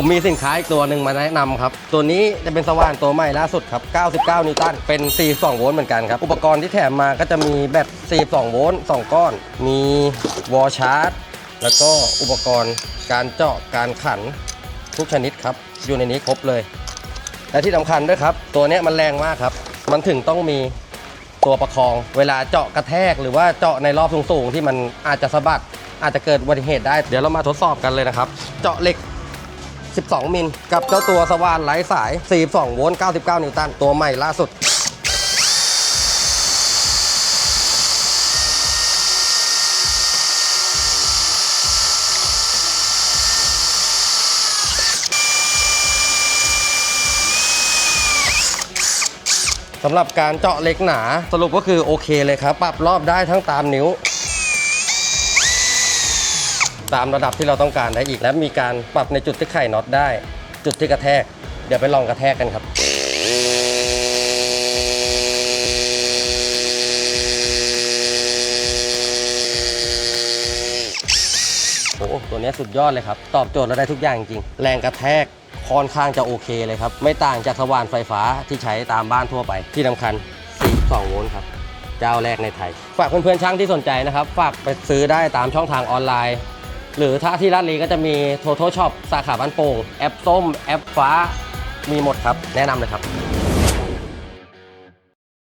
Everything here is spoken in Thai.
ผมมีสินค้าอีกตัวหนึ่งมาแนะนำครับ ตัวนี้จะเป็นสว่านตัวใหม่ล่าสุดครับ 99 นิวตัน เป็น 42 โวลต์เหมือนกันครับ อุปกรณ์ที่แถมมาก็จะมีแบต 42 โวลต์ 2 ก้อน มีวอลชาร์จ แล้วก็อุปกรณ์การเจาะ การขันทุกชนิดครับ อยู่ในนี้ครบเลย และที่สำคัญด้วยครับ ตัวนี้มันแรงมากครับ มันถึงต้องมีตัวประคอง เวลาเจาะกระแทกหรือว่าเจาะในรอบสูงๆที่มันอาจจะสะบัดอาจจะเกิดอุบัติเหตุได้ เดี๋ยวเรามาทดสอบกันเลยนะครับ เจาะเหล็ก 12 มิล กับเจ้าตัวสว่านไร้สาย 42 โวลต์ 99 นิวตัน ตัวใหม่ล่าสุดสำหรับการเจาะเหล็กหนาสรุปก็คือโอเคเลยครับ ปรับรอบได้ทั้งตามนิ้ว ตามระดับที่เราต้องการได้อีก และมีการปรับในจุดที่ไข่น็อตได้ จุดที่กระแทก เดี๋ยวไปลองกระแทกกันครับ โอ้โหตัวนี้สุดยอดเลยครับ ตอบโจทย์เราได้ทุกอย่างจริง แรงกระแทกค่อนข้างจะโอเคเลยครับ ไม่ต่างจากสว่านไฟฟ้าที่ใช้ตามบ้านทั่วไป ที่สำคัญ 42 โวลต์ครับ เจ้าแรกในไทย ฝากเพื่อนๆช่างที่สนใจนะครับ ฝากไปซื้อได้ตามช่องทางออนไลน์ หรือถ้าที่ราดลีก็จะมีโทโทช็อปสาขาบ้านโป่งแอปส้มแอปฟ้ามีหมดครับ แนะนำเลยครับ